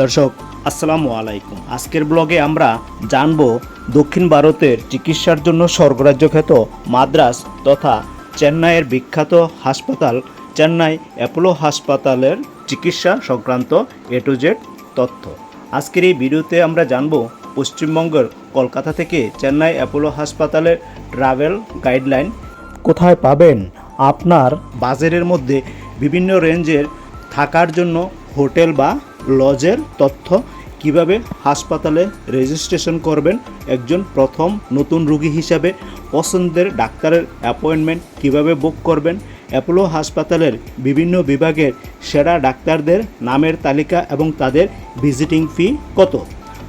দর্শক, আসসালামু আলাইকুম। আজকের ব্লগে আমরা জানব দক্ষিণ ভারতের চিকিৎসার জন্য স্বর্গরাজ্য খ্যাত মাদ্রাস তথা চেন্নাইয়ের বিখ্যাত হাসপাতাল, চেন্নাই অ্যাপোলো হাসপাতালের চিকিৎসা সংক্রান্ত এ টু জেড তথ্য। আজকের এই ভিডিওতে আমরা জানব পশ্চিমবঙ্গের কলকাতা থেকে চেন্নাই অ্যাপোলো হাসপাতালের ট্রাভেল গাইডলাইন কোথায় পাবেন, আপনার বাজারের মধ্যে বিভিন্ন রেঞ্জের থাকার জন্য হোটেল বা লজের তথ্য কীভাবে হাসপাতালে রেজিস্ট্রেশন করবেন? একজন প্রথম নতুন রুগী হিসাবে পছন্দের ডাক্তারের অ্যাপয়েন্টমেন্ট কীভাবে বুক করবেন? অ্যাপোলো হাসপাতালের বিভিন্ন বিভাগের সেরা ডাক্তারদের নামের তালিকা এবং তাদের ভিজিটিং ফি কত?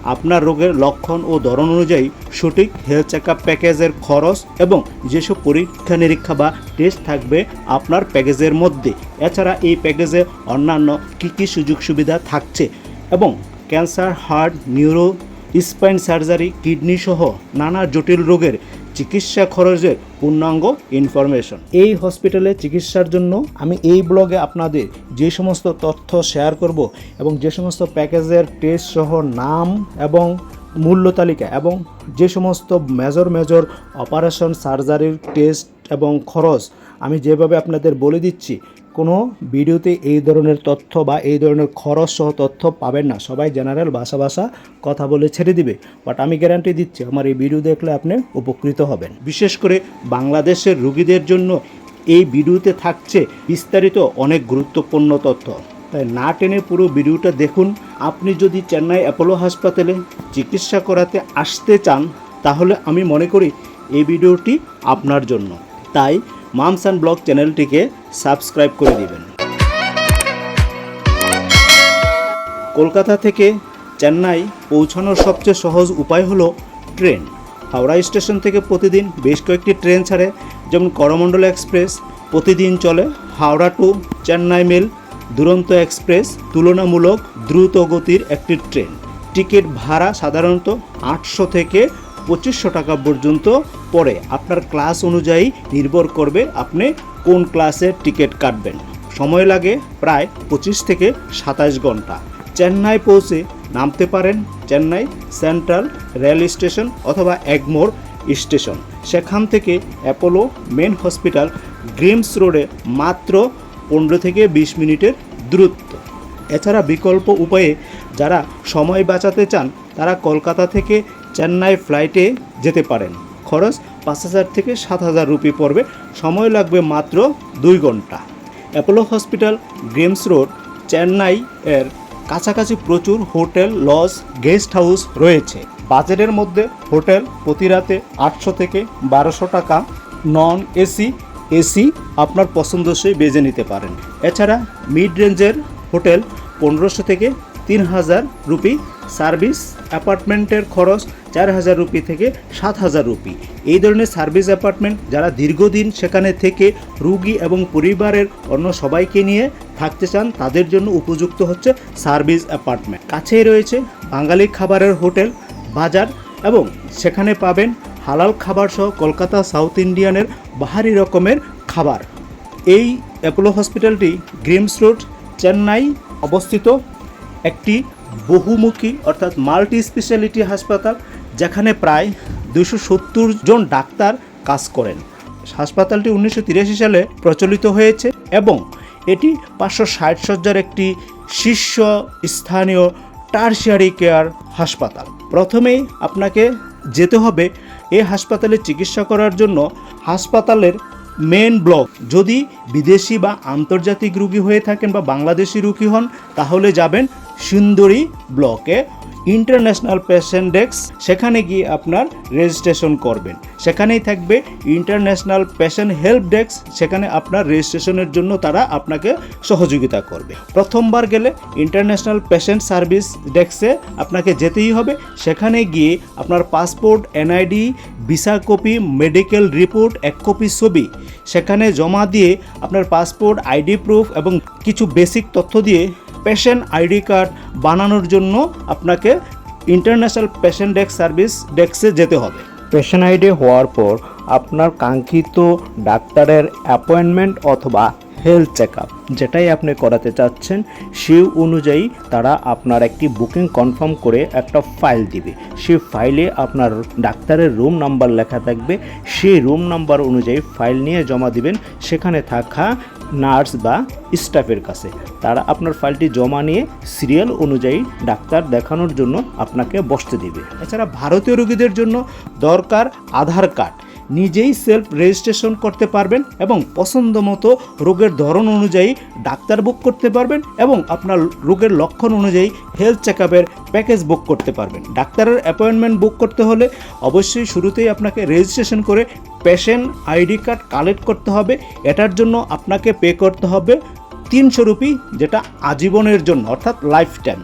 আপনার রোগের লক্ষণ ও ধরন অনুযায়ী সঠিক হেলথ চেক প্যাকেজের খরচ এবং যেসব পরীক্ষা নিরীক্ষা বা টেস্ট থাকবে আপনার প্যাকেজের মধ্যে। এছাড়া এই প্যাকেজে অন্যান্য কী কী সুযোগ সুবিধা থাকছে এবং cancer heart neuro spine surgery kidney সহ নানা জটিল রোগের চিকিৎসা খরচের পূর্ণাঙ্গ ইনফরমেশন এই হসপিটালে চিকিৎসার জন্য আমি এই ব্লগে আপনাদের যে সমস্ত তথ্য শেয়ার করব এবং যে সমস্ত প্যাকেজের টেস্ট সহ নাম এবং মূল্য তালিকা এবং যে সমস্ত মেজর মেজর অপারেশন সার্জারির টেস্ট এবং খরচ আমি যেভাবে আপনাদের বলে দিচ্ছি কোনো ভিডিওতে এই ধরনের তথ্য বা এই ধরনের খরচ সহ তথ্য পাবেন না। সবাই জেনারেল ভাষা ভাষা কথা বলে ছেড়ে দিবে। বাট আমি গ্যারান্টি দিচ্ছি, আমার এই ভিডিও দেখলে আপনি উপকৃত হবেন। বিশেষ করে বাংলাদেশের রুগীদের জন্য এই ভিডিওতে থাকছে বিস্তারিত অনেক গুরুত্বপূর্ণ তথ্য। তাই না টেনে পুরো ভিডিওটা দেখুন। আপনি যদি চেন্নাই অ্যাপোলো হাসপাতালে চিকিৎসা করাতে আসতে চান, তাহলে আমি মনে করি এই ভিডিওটি আপনার জন্য। তাই মামস অ্যান্ড ব্লগ চ্যানেলটিকে সাবস্ক্রাইব করে দিবেন। কলকাতা থেকে চেন্নাই পৌঁছানোর সবচেয়ে সহজ উপায় হলো ট্রেন। হাওড়া স্টেশন থেকে প্রতিদিন বেশ কয়েকটি ট্রেন ছাড়ে, যেমন করমণ্ডল এক্সপ্রেস, প্রতিদিন চলে Howrah to Chennai mail, Duronto express, তুলনামূলক দ্রুত গতির একটি ট্রেন। টিকিট ভাড়া সাধারণত আটশো থেকে পঁচিশশো টাকা পর্যন্ত পড়ে আপনার ক্লাস অনুযায়ী নির্ভর করবে আপনি কোন ক্লাসের টিকিট কাটবেন। সময় লাগে প্রায় পঁচিশ থেকে সাতাশ ঘণ্টা। চেন্নাই পৌঁছে নামতে পারেন চেন্নাই সেন্ট্রাল রেল স্টেশন অথবা এগমোর স্টেশন। সেখান থেকে অ্যাপোলো মেন হসপিটাল গ্রিমস রোডে মাত্র পনেরো থেকে বিশ মিনিটের দূরত্ব। এছাড়া বিকল্প উপায়ে যারা সময় বাঁচাতে চান তারা কলকাতা থেকে চেন্নাই ফ্লাইটে যেতে পারেন। খরচ পাঁচ হাজার থেকে সাত হাজার রুপি পড়বে। সময় লাগবে মাত্র দুই ঘণ্টা। Apollo hospital, Greams road, Chennai এর কাছাকাছি প্রচুর হোটেল, লজ, গেস্ট হাউস রয়েছে। বাজেটের মধ্যে হোটেল প্রতি রাতে আটশো থেকে বারোশো টাকা। নন এসি এসি আপনার পছন্দসই বেজে নিতে পারেন। এছাড়া মিড রেঞ্জের হোটেল পনেরোশো থেকে তিন হাজার রুপি সার্ভিস অ্যাপার্টমেন্টের খরচ চার হাজার রুপি থেকে সাত হাজার রুপি। এই ধরনের সার্ভিস অ্যাপার্টমেন্ট যারা দীর্ঘদিন সেখানে থেকে রুগী এবং পরিবারের অন্য সবাইকে নিয়ে থাকতে চান, তাদের জন্য উপযুক্ত হচ্ছে সার্ভিস অ্যাপার্টমেন্ট। কাছেই রয়েছে বাঙালি খাবারের হোটেল, বাজার এবং সেখানে পাবেন হালাল খাবার সহ কলকাতা সাউথ ইন্ডিয়ানের বাহারি রকমের খাবার। এই অ্যাপোলো হসপিটালটি গ্রিমস রোড, চেন্নাই অবস্থিত একটি বহুমুখী, অর্থাৎ মাল্টি স্পেশালিটি হাসপাতাল, যেখানে প্রায় দুশো সত্তর জন ডাক্তার কাজ করেন। হাসপাতালটি উনিশশো তিরাশি সালে প্রচলিত হয়েছে এবং এটি পাঁচশো ষাট সজ্জার একটি শীর্ষ স্থানীয় টার্সিয়ারি কেয়ার হাসপাতাল। প্রথমেই আপনাকে যেতে হবে এই হাসপাতালে চিকিৎসা করার জন্য হাসপাতালের মেন ব্লক যদি বিদেশি বা আন্তর্জাতিক রুগী হয়ে থাকেন বা বাংলাদেশি রুগী হন, তাহলে যাবেন সুন্দরী ব্লকে ইন্টারন্যাশনাল পেশেন্ট ডেস্ক, সেখানে গিয়ে আপনার রেজিস্ট্রেশন করবেন। সেখানেই থাকবে ইন্টারন্যাশনাল পেশেন্ট হেল্প ডেস্ক, সেখানে আপনার রেজিস্ট্রেশনের জন্য তারা আপনাকে সহযোগিতা করবে। প্রথমবার গেলে ইন্টারন্যাশনাল পেশেন্ট সার্ভিস ডেস্কে আপনাকে যেতেই হবে। সেখানে গিয়ে আপনার passport, NID, visa copy, medical report, এক কপি ছবি, সেখানে জমা দিয়ে আপনার পাসপোর্ট, আইডি প্রুফ এবং কিছু বেসিক তথ্য দিয়ে পেশেন্ট আইডি কার্ড বানানোর জন্য আপনাকে ইন্টারন্যাশনাল পেশেন্ট ডেস্ক সার্ভিস ডেস্কে যেতে হবে। পেশেন্ট আইডি হওয়ার পর আপনার কাঙ্ক্ষিত ডাক্তারের অ্যাপয়েন্টমেন্ট অথবা হেলথ চেক আপ যেটাই আপনি করাতে চাচ্ছেন, সেই অনুযায়ী তারা আপনার একটি বুকিং কনফার্ম করে একটা ফাইল দিবে। সেই ফাইলে আপনার ডাক্তারের রুম নাম্বার লেখা থাকবে। সেই রুম নাম্বার অনুযায়ী ফাইল নিয়ে জমা দিবেন। সেখানে থাকা নার্স বা স্টাফের কাছে। তারা আপনার ফাইলটি জমা নিয়ে সিরিয়াল অনুযায়ী ডাক্তার দেখানোর জন্য আপনাকে বসতে দিবে। এছাড়া ভারতীয় রোগীদের জন্য দরকার আধার কার্ড। নিজেই সেলফ রেজিস্ট্রেশন করতে পারবেন এবং পছন্দ মতো রোগের ধরন অনুযায়ী ডাক্তার বুক করতে পারবেন এবং আপনার রোগের লক্ষণ অনুযায়ী হেলথ চেক প্যাকেজ বুক করতে পারবেন। ডাক্তারের অ্যাপয়েন্টমেন্ট বুক করতে হলে অবশ্যই শুরুতেই আপনাকে রেজিস্ট্রেশন করে পেশেন্ট আইডি কার্ড কালেক্ট করতে হবে। এটার জন্য আপনাকে পে করতে হবে তিনশো রুপি, যেটা আজীবনের জন্য, অর্থাৎ লাইফ টাইম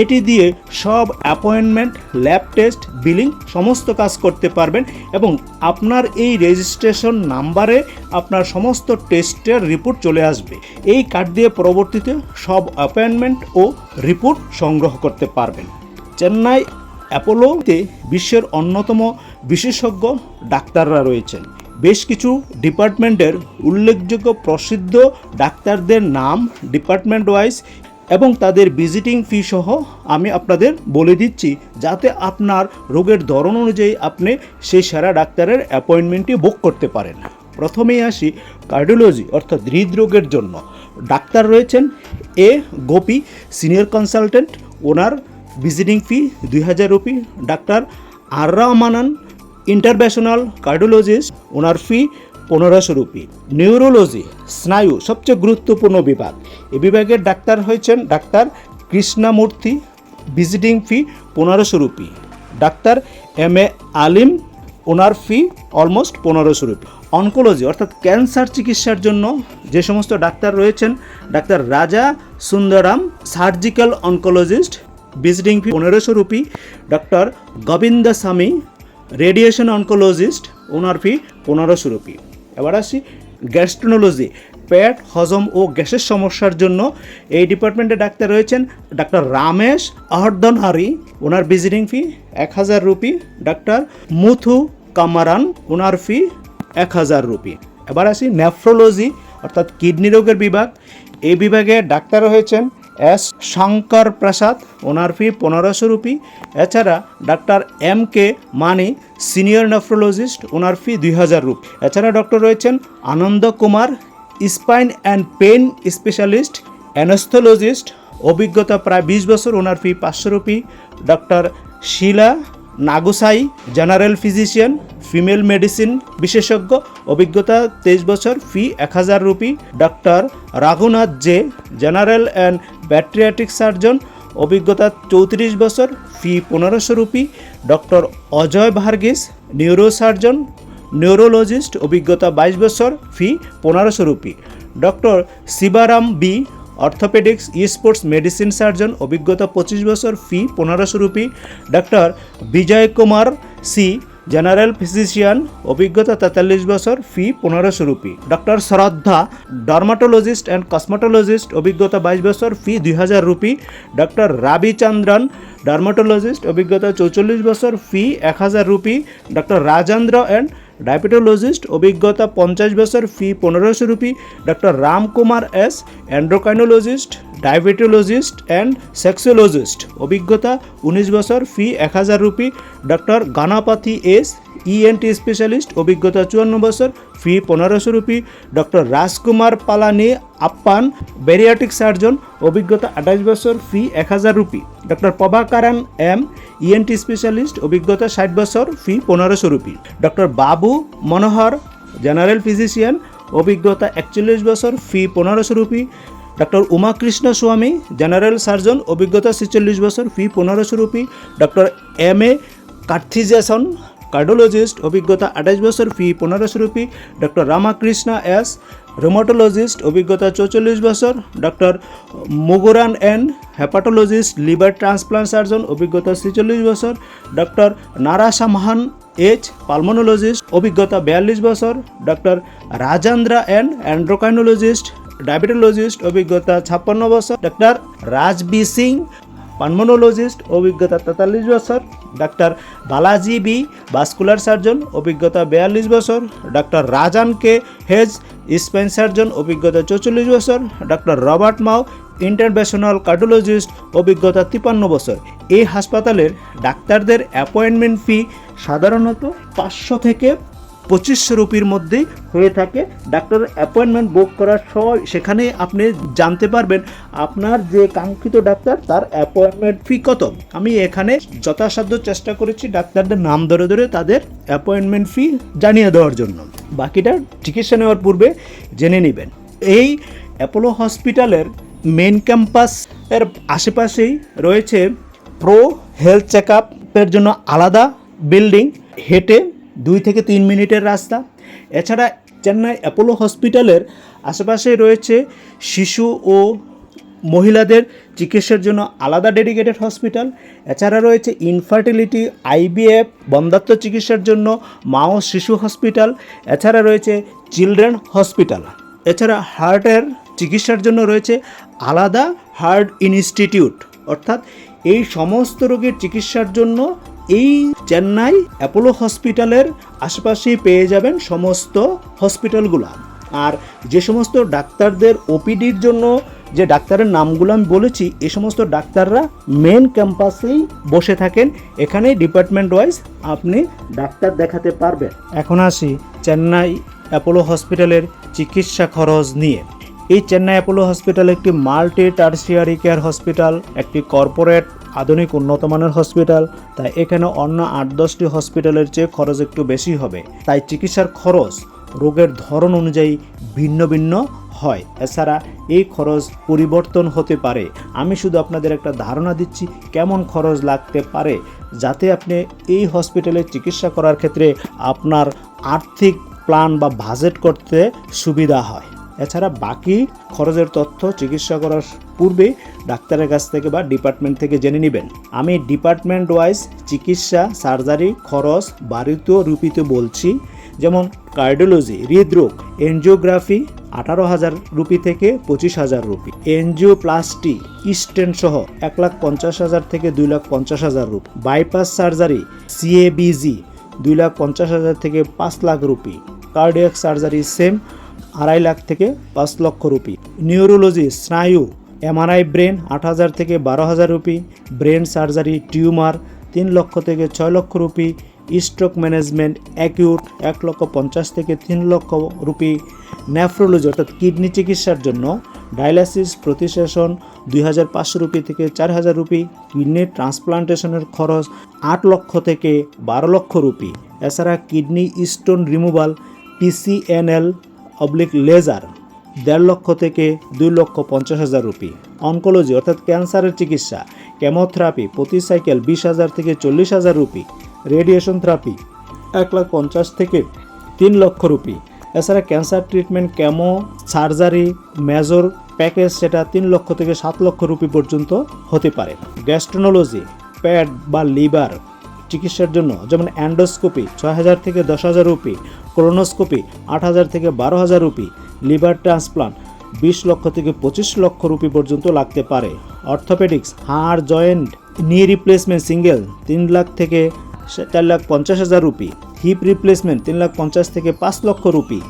এটি দিয়ে সব অ্যাপয়েন্টমেন্ট, ল্যাব টেস্ট, বিলিং সমস্ত কাজ করতে পারবেন এবং আপনার এই রেজিস্ট্রেশন নাম্বারে আপনার সমস্ত টেস্টের রিপোর্ট চলে আসবে। এই কার্ড দিয়ে পরবর্তীতে সব অ্যাপয়েন্টমেন্ট ও রিপোর্ট সংগ্রহ করতে পারবেন। চেন্নাই অ্যাপোলোতে বিশ্বের অন্যতম বিশেষজ্ঞ ডাক্তাররা রয়েছেন। বেশ কিছু ডিপার্টমেন্টের উল্লেখযোগ্য প্রসিদ্ধ ডাক্তারদের নাম ডিপার্টমেন্ট ওয়াইজ এবং তাদের ভিজিটিং ফি সহ আমি আপনাদের বলে দিচ্ছি, যাতে আপনার রোগের ধরন অনুযায়ী আপনি সেই সেরা ডাক্তারের অ্যাপয়েন্টমেন্টটি বুক করতে পারেন। প্রথমেই আসি কার্ডিওলজি অর্থাৎ হৃদরোগের জন্য। ডাক্তার রয়েছেন এ গোপী সিনিয়র কনসালটেন্ট ওনার ভিজিটিং ফি দুই হাজার রুপি। ডাক্তার আর্রা মানান ইন্টারন্যাশনাল কার্ডিওলজিস্ট ওনার ফি পনেরোশো রুপি। নিউরোলজি স্নায়ু, সবচেয়ে গুরুত্বপূর্ণ বিভাগ। এই বিভাগের ডাক্তার হয়েছেন ডাক্তার কৃষ্ণামূর্তি ভিজিটিং ফি পনেরোশো rupee. Doctor M A Alim, owner fee almost পনেরোশো রুপি। অনকোলজি অর্থাৎ ক্যান্সার চিকিৎসার জন্য যে সমস্ত ডাক্তার রয়েছেন, doctor Raja Sundaram surgical oncologist visiting fee পনেরোশো রুপি। ডক্টর গোবিন্দ স্বামী রেডিয়েশন অনকোলজিস্ট ওনার ফি পনেরোশো রুপি। এবার আসি গ্যাস্ট্রোনোলজি পেট, হজম ও গ্যাসের সমস্যার জন্য। এই ডিপার্টমেন্টে ডাক্তার রয়েছেন ডাক্তার রামেশ আহর্দনহারি। ওনার ভিজিটিং ফি এক হাজার রুপি। ডাক্তার মুথু কামারান, ওনার ফি এক হাজার রুপি। এবার আসি নেফ্রোলজি অর্থাৎ কিডনি রোগের বিভাগ। এই বিভাগে ডাক্তার হয়েছেন এস শঙ্কর প্রসাদ, ওনার ফি পনেরোশো রুপি। এছাড়া doctor M K Mani senior nephrologist ওনার ফি দুই হাজার রুপি। এছাড়া ডক্টর রয়েছেন Anand Kumar spine and pain specialist anaesthesiologist অভিজ্ঞতা প্রায় বিশ বছর, ওনার ফি পাঁচশো rupee. Doctor Sheela Nagusai general physician, female medicine বিশেষজ্ঞ, অভিজ্ঞতা তেইশ বছর, ফি এক হাজার rupee. Doctor Raghunath J, general and bariatric surgeon, অভিজ্ঞতা চৌত্রিশ বছর, ফি পনেরোশো rupee. Doctor Ajay Varghese, neurosurgeon, neurologist, অভিজ্ঞতা বাইশ বছর, ফি পনেরোশো rupee. Doctor Shivaram B orthopaedics ই স্পোর্টস মেডিসিন সার্জন অভিজ্ঞতা পঁচিশ বছর ফি পনেরোশো rupee. Doctor Vijay Kumar C general physician অভিজ্ঞতা তেতাল্লিশ বছর ফি পনেরোশো rupee. Doctor Shraddha dermatologist and cosmetologist অভিজ্ঞতা বাইশ বছর ফি দুই হাজার রুপি। ডক্টর রাবি চন্দ্রন ডার্মাটোলজিস্ট অভিজ্ঞতা চৌচল্লিশ বছর ফি এক হাজার rupee. Doctor Rajendra and diabetologist অভিজ্ঞতা পঞ্চাশ বছর, ফি পনেরোশো rupee, doctor Ramkumar S endocrinologist diabetologist and sexologist. অভিজ্ঞতা উনিশ বছর, ফি এক হাজার rupee, doctor Ganapathi S ENT specialist অভিজ্ঞতা চুয়ান্ন বছর ফি পনেরোশো rupee, doctor Rajkumar Palani, Appan bariatric surgeon, অভিজ্ঞতা আঠাশ বছর, ফি এক হাজার rupee. Doctor Prabhakaran M ENT specialist অভিজ্ঞতা ষাট বছর, ফি পনেরোশো রুপি। ডক্টর বাবু মনোহর, জেনারেল ফিজিশিয়ান, অভিজ্ঞতা একচল্লিশ বছর, ফি পনেরোশো রুপি। ডক্টর উমাকৃষ্ণ স্বামী, জেনারেল সার্জন, অভিজ্ঞতা ছেচল্লিশ বছর, ফি পনেরোশো rupee. Doctor M A Karthigesan cardiologist অভিজ্ঞতা আঠাশ বছর ফি পনেরোশো rupee doctor Ramakrishna S rheumatologist অভিজ্ঞতা চৌচল্লিশ বছর doctor Murugan N hepatologist liver transplant surgeon অভিজ্ঞতা ছেচল্লিশ বছর ডক্টর নারাসামহান এইচ পালমোনোলজিস্ট অভিজ্ঞতা বিয়াল্লিশ বছর doctor Rajendra N endocrinologist diabetologist অভিজ্ঞতা ছাপ্পান্ন বছর ডক্টর রাজবি সিং পালমোনোলজিস্ট অভিজ্ঞতা তেতাল্লিশ বছর। Doctor Balaji B vascular surgeon অভিজ্ঞতা বিয়াল্লিশ বছর। ডাক্তার রাজান কে হেজ স্পেন সার্জন অভিজ্ঞতা চৌচল্লিশ বছর। Doctor Robert Mao international cardiologist অভিজ্ঞতা তিপান্ন বছর। এই হাসপাতালের ডাক্তারদের অ্যাপয়েন্টমেন্ট ফি সাধারণত পাঁচশো থেকে পঁচিশশো রুপির মধ্যেই হয়ে থাকে। ডাক্তারের অ্যাপয়েন্টমেন্ট বুক করার সময় সেখানে আপনি জানতে পারবেন আপনার যে কাঙ্ক্ষিত ডাক্তার, তার অ্যাপয়েন্টমেন্ট ফি কত। আমি এখানে যথাসাধ্য চেষ্টা করেছি ডাক্তারদের নাম ধরে ধরে তাদের অ্যাপয়েন্টমেন্ট ফি জানিয়ে দেওয়ার জন্য। বাকিটা চিকিৎসা নেওয়ার পূর্বে জেনে নেবেন। এই অ্যাপোলো হসপিটালের মেন ক্যাম্পাস এর আশেপাশেই রয়েছে প্রো হেলথ চেক আপের জন্য আলাদা বিল্ডিং হেঁটে দুই থেকে তিন মিনিটের রাস্তা। এছাড়া চেন্নাই অ্যাপোলো হসপিটালের আশেপাশে রয়েছে শিশু ও মহিলাদের চিকিৎসার জন্য আলাদা ডেডিকেটেড হসপিটাল। এছাড়া রয়েছে ইনফার্টিলিটি আইবিএফ বন্ধাত্ম চিকিৎসার জন্য মা ও শিশু হসপিটাল। এছাড়া রয়েছে চিলড্রেন হসপিটাল। এছাড়া হার্টের চিকিৎসার জন্য রয়েছে আলাদা হার্ট ইনস্টিটিউট। অর্থাৎ এই সমস্ত রোগের চিকিৎসার জন্য এই চেন্নাই অ্যাপোলো হসপিটালের আশেপাশেই পেয়ে যাবেন সমস্ত হসপিটালগুলো। আর যে সমস্ত ডাক্তারদের ওপিডির জন্য যে ডাক্তারের নামগুলো আমি বলেছি, এ সমস্ত ডাক্তাররা মেন ক্যাম্পাসেই বসে থাকেন। এখানে ডিপার্টমেন্ট ওয়াইজ আপনি ডাক্তার দেখাতে পারবেন। এখন আসি চেন্নাই অ্যাপোলো হসপিটালের চিকিৎসা খরচ নিয়ে। এই চেন্নাই অ্যাপোলো হসপিটাল একটি মাল্টি টার্সিয়ারি কেয়ার হসপিটাল, একটি কর্পোরেট আধুনিক উন্নত মানের হসপিটাল, তাই এখানে অন্য আট দশটি হসপিটালের চেয়ে খরচ একটু বেশি হবে। তাই চিকিৎসার খরচ রোগের ধরন অনুযায়ী ভিন্ন ভিন্ন হয়। এছাড়া এই খরচ পরিবর্তন হতে পারে। আমি শুধু আপনাদের একটা ধারণা দিচ্ছি, কেমন খরচ লাগতে পারে, যাতে আপনি এই হসপিটালে চিকিৎসা করার ক্ষেত্রে আপনার আর্থিক প্ল্যান বা বাজেট করতে সুবিধা হয়। এছাড়া বাকি খরচের তথ্য চিকিৎসা করার পূর্বে ডাক্তারের কাছ থেকে বা ডিপার্টমেন্ট থেকে জেনে নেবেন। আমি ডিপার্টমেন্ট ওয়াইজ চিকিৎসা, সার্জারি, খরচ বাড়িত রূপিত বলছি। যেমন কার্ডিওলজি, হৃদরোগ, এনজিওগ্রাফি আঠারো হাজার রুপি থেকে পঁচিশ হাজার রুপি। এনজিওপ্লাস্টি, স্টেন সহ এক লাখ পঞ্চাশ হাজার থেকে দুই লাখ পঞ্চাশ হাজার রুপি। বাইপাস সার্জারি, সিএবিজি, দুই লাখ পঞ্চাশ হাজার থেকে পাঁচ lakh rupee. Cardiac surgery, same. আড়াই লাখ থেকে পাঁচ লক্ষ রুপি। নিউরোলজি, স্নায়ু, এমআরআই ব্রেন, আট হাজার থেকে বারো হাজার রুপি। ব্রেন সার্জারি, টিউমার, তিন লক্ষ থেকে ছয় লক্ষ রুপি। স্ট্রোক ম্যানেজমেন্ট, অ্যাকিউট, এক লক্ষ পঞ্চাশ থেকে তিন লক্ষ রুপি। নেফ্রোলজি, অর্থাৎ কিডনি চিকিৎসার জন্য ডায়ালাসিস প্রতি সেশন দুই হাজার পাঁচশো রুপি থেকে চার হাজার রুপি। কিডনি ট্রান্সপ্লান্টেশনের খরচ, আট লক্ষ থেকে বারো লক্ষ রুপি। এছাড়া kidney stone removal, PCNL oblique laser দেড় লক্ষ থেকে দুই লক্ষ পঞ্চাশ হাজার রুপি। অনকোলজি, অর্থাৎ ক্যান্সারের চিকিৎসা, কেমোথেরাপি, প্রতি সাইকেল বিশ হাজার থেকে চল্লিশ হাজার রুপি, রেডিয়েশন থেরাপি এক লাখ পঞ্চাশ থেকে তিন লক্ষ রুপি। এছাড়া cancer treatment, chemo, surgery, major package সেটা তিন লক্ষ থেকে সাত লক্ষ রুপি পর্যন্ত হতে পারে। গ্যাস্ট্রোনোলজি, প্যাড বা লিভার চিকিৎসার জন্য যেমন অ্যান্ডোস্কোপি ছয় হাজার থেকে দশ হাজার রুপি ক্রোনোস্কোপি আট হাজার থেকে বারো হাজার রুপি লিভার ট্রান্সপ্লান্ট বিশ লক্ষ থেকে পঁচিশ লক্ষ রুপি পর্যন্ত লাগতে পারে। অর্থোপেডিক্স হাড় জয়েন্ট নি রিপ্লেসমেন্ট সিঙ্গেল তিন লাখ থেকে চার লাখ পঞ্চাশ হাজার রুপি। হিপ রিপ্লেসমেন্ট তিন লাখ পঞ্চাশ থেকে পাঁচ লক্ষ রুপি।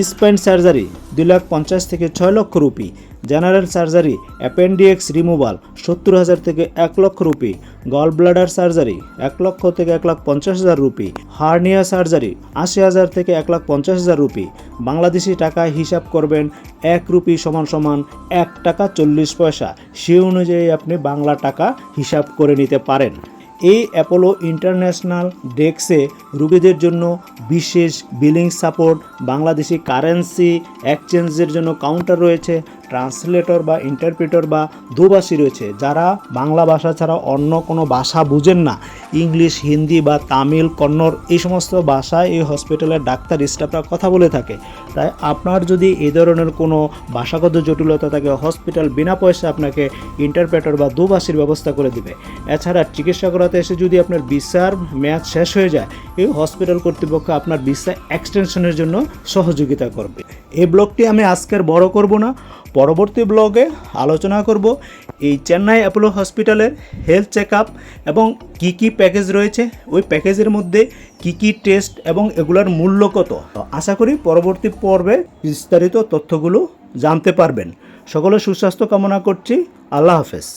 স্পাইন সার্জারি দুই লাখ পঞ্চাশ থেকে ছয় লক্ষ rupee. General surgery appendix removal, সত্তর হাজার থেকে এক লক্ষ রুপি। গল ব্লাডার সার্জারি, এক লক্ষ থেকে এক লাখ পঞ্চাশ হাজার রুপি। হার্নিয়া সার্জারি, আশি হাজার থেকে এক লাখ পঞ্চাশ হাজার রুপি। বাংলাদেশি টাকায় হিসাব করবেন এক রুপি সমান সমান এক টাকা চল্লিশ পয়সা। সে অনুযায়ী আপনি বাংলা টাকা হিসাব করে নিতে পারেন। এই অ্যাপোলো ইন্টারন্যাশনাল ডেস্কে রুগীদের জন্য বিশেষ বিলিং সাপোর্ট, বাংলাদেশি কারেন্সি, এক্সচেঞ্জের জন্য কাউন্টার রয়েছে। ট্রান্সলেটর বা ইন্টারপ্রিটার বা দুভাষী রয়েছে, যারা বাংলা ভাষা ছাড়া অন্য কোনো ভাষা বুঝেন না। ইংলিশ, হিন্দি বা তামিল, কন্নড়, এই সমস্ত ভাষায় এই হসপিটালের ডাক্তার স্টাফরা কথা বলে থাকে। তাই আপনার যদি এই ধরনের কোনো ভাষাগত জটিলতা থাকে হসপিটাল বিনা পয়সা আপনাকে ইন্টারপ্রেটার বা দুভাষীর ব্যবস্থা করে দিবে। এছাড়া চিকিৎসা করাতে এসে যদি আপনার ভিসার মেয়াদ শেষ হয়ে যায়, এই হসপিটাল কর্তৃপক্ষ আপনার ভিসা এক্সটেনশনের জন্য সহযোগিতা করবে। এই ব্লগটি আমি আজকের বড় করব না। পরবর্তী ব্লগে আলোচনা করব এই চেন্নাই অ্যাপোলো হসপিটালের হেলথ চেক আপ এবং কি কি প্যাকেজ রয়েছে, ওই প্যাকেজের মধ্যে কি কি টেস্ট এবং এগুলোর মূল্য কত? আশা করি পরবর্তী পর্বে বিস্তারিত তথ্যগুলো জানতে পারবেন। সকলে সুস্বাস্থ্য কামনা করছি। আল্লাহ হাফেজ।